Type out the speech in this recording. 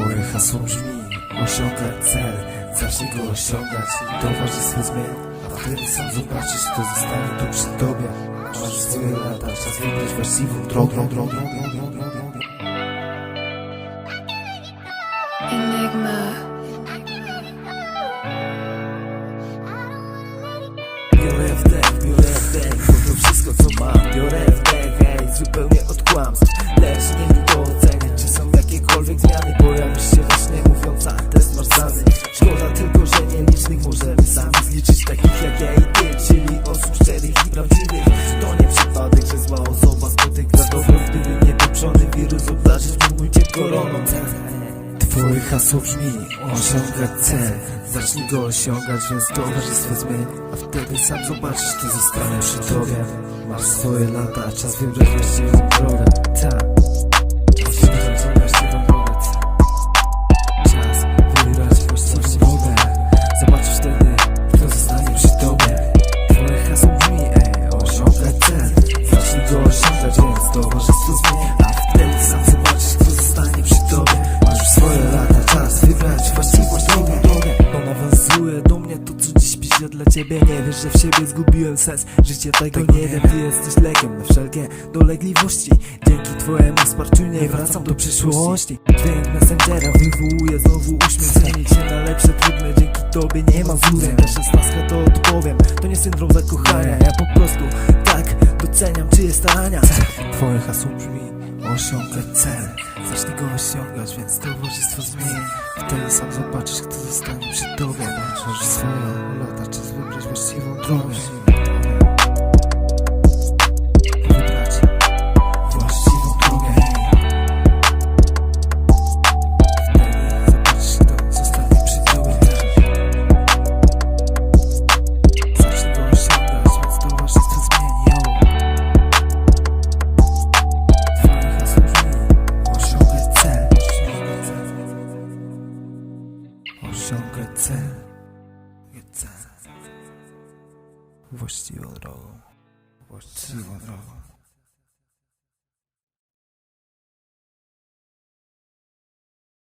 Twoje hasło brzmi Osiągać cel Zacznij go osiągać. Towarzystwo zmień A wtedy sam zobaczysz kto zostanie tu przy tobie. Masz swoje lata Czas wybrać właściwą drogę. Drogę, drogę, drogę, drogę. Enigma. Biorę wdech, biorę wdech Bo to wszystko co mam. Biorę hasło brzmi osiągać cel. Zacznij go osiągać, więc towarzystwo zmień A wtedy sam zobaczysz, kto zostanie przy tobie. Masz swoje lata, czas wybrać właściwą drogę Tak. Czas wybrać właściwą drogę Zobaczysz wtedy, kto zostanie przy tobie. Twoje brzmi, ej, osiągać cel. Zacznij go osiągać, piszę dla ciebie Nie wiesz, że w siebie zgubiłem sens. Życie tego nie wiem, ty jesteś lekiem na wszelkie dolegliwości. Dzięki twojemu wsparciu nie wracam do przyszłości. Dźwięk Messengera wywołuje znowu uśmiech. Zmienić się na lepsze, trudne, dzięki tobie nie ma złudzeń Ta szesnastka to odpowiem, to nie syndrom zakochania. Ja po prostu tak doceniam czyje starania. Twoje hasło brzmi osiągać cel. Zacznij go osiągać, więc towarzystwo zmieni Wtedy sam zobaczysz, kto zostanie przy tobie. Masz swoje lata, czas wybrać właściwą drogę Osiągać cel cel Właściwą drogą. Właściwą drogą